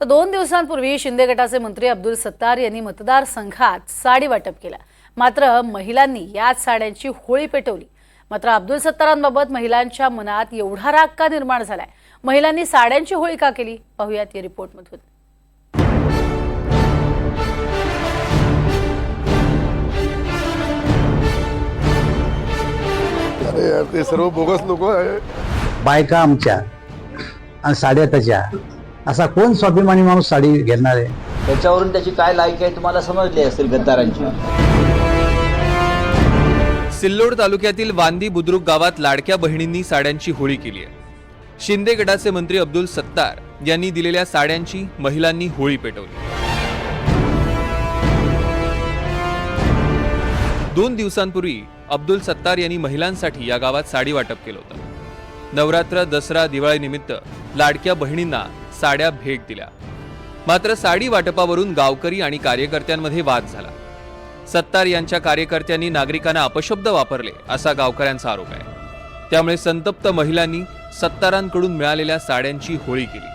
तर दोन दिवसांपूर्वी शिंदे गटाचे मंत्री अब्दुल सत्तार यांनी मतदारसंघात साडी वाटप केलं. मात्र महिलांनी याच साड्यांची होळी पेटवली. मात्र अब्दुल सत्तारांबाबत महिलांच्या मनात एवढा राग का निर्माण झालाय? महिलांनी साड्यांची होळी का केली? पाहुयात या रिपोर्टमधून. ते सर्व बोगस लोक आहे. बायका आमच्या आणि साड्या त्याच्या. असा कोण स्वाभिमानी माणूस साडी घेणार आहे? त्याच्यावरून त्याची काय लायकी आहे तुम्हाला समजली असेल गद्दारांची. सिल्लोड तालुक्यातील वांदी बुद्रुक गावात लाडक्या बहिणींनी साड्यांची होळी केली आहे. शिंदे गटाचे मंत्री अब्दुल सत्तार यांनी दिलेल्या साड्यांची महिलांनी होळी पेटवली. दोन दिवसांपूर्वी अब्दुल सत्तार यांनी महिलांसाठी या गावात साडी वाटप केलं होतं. नवरात्र दसरा दिवाळीनिमित्त लाडक्या बहिणींना साड्या भेट दिल्या. मात्र साडी वाटपावरून गावकरी आणि कार्यकर्त्यांमध्ये वाद झाला. सत्तार यांच्या कार्यकर्त्यांनी नागरिकांना अपशब्द वापरले असा गावकऱ्यांचा आरोप आहे. त्यामुळे संतप्त महिलांनी सत्तारांकडून मिळालेल्या साड्यांची होळी केली.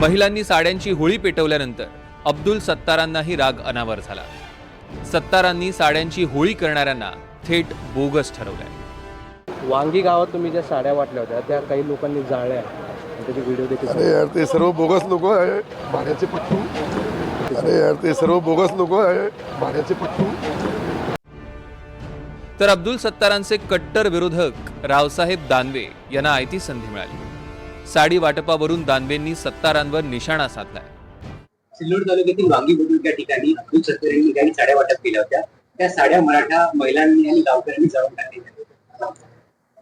महिलांनी साड्यांची होळी पेटवल्यानंतर अब्दुल सत्तारांनाही राग अनावर झाला. सत्तारांनी साड्यांची होळी करणाऱ्यांना थेट बोगस ठरवलंय. वांगी गावात तुम्ही ज्या साड्या वाटल्या होत्या त्या काही लोकांनी जाळल्या. आणि त्याचे व्हिडिओ देखील अरे यार ते सर्व बोगस लोक आहे. भाड्याचे पट्टू. अरे यार ते सर्व बोगस लोक आहे. भाड्याचे पट्टू. तर अब्दुल सत्तारांचे कट्टर विरोधक रावसाहेब दानवे यांना आयती संधी मिळाली. साडी वाटपावरून दानवेंनी सत्तारांवर निशाणा साधलाय. सिल्लोड तालुक्यातील वांगी बुद्रुक या ठिकाणी अब्दुल सत्तर यांनी काही साड्या वाटप केल्या होत्या. त्या साड्या मराठा महिलांनी आणि गावकऱ्यांनी जळून टाकल्या.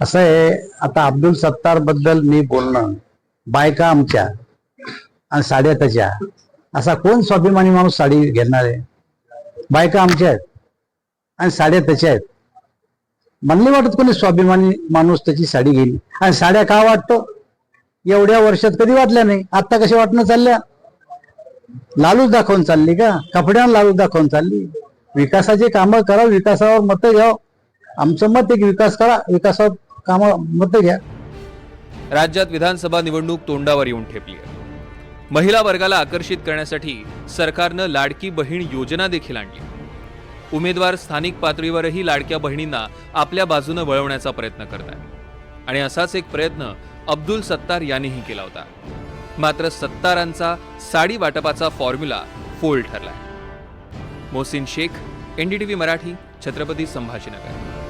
असं आहे आता अब्दुल सत्तारबद्दल मी बोलणं बायका आमच्या आणि साड्या त्याच्या असा कोण स्वाभिमानी माणूस साडी घेणार आहे? बायका आमच्या आहेत आणि साड्या त्याच्या आहेत. म्हणले वाटत कोणी स्वाभिमानी माणूस त्याची साडी घेईल? आणि साड्या का वाटतो? एवढ्या वर्षात कधी वाटल्या नाही? आत्ता कशा वाटणं चालल्या? लालूच दाखवून चालली का? कपड्यावर लालूच दाखवून चालली. विकासाचे कामं करा विकासावर मतं घ्या आमचं मत एक विकास करा विकासावर कामं घ्या. राज्यात विधानसभा निवडणूक तोंडावर येऊन ठेपली आहे. महिला वर्गाला आकर्षित करण्यासाठी सरकारनं लाडकी बहीण योजना देखील आणली उमेदवार स्थानिक पातळीवरही लाडक्या बहिणींना आपल्या बाजूनं वळवण्याचा प्रयत्न करत आहे आणि असाच एक प्रयत्न अब्दुल सत्तार यांनीही केला होता. मात्र सत्तारांचा साडी वाटपाचा फॉर्म्युला फोल ठरलाय मोहसिन शेख एनडीटीव्ही मराठी छत्रपती संभाजीनगर.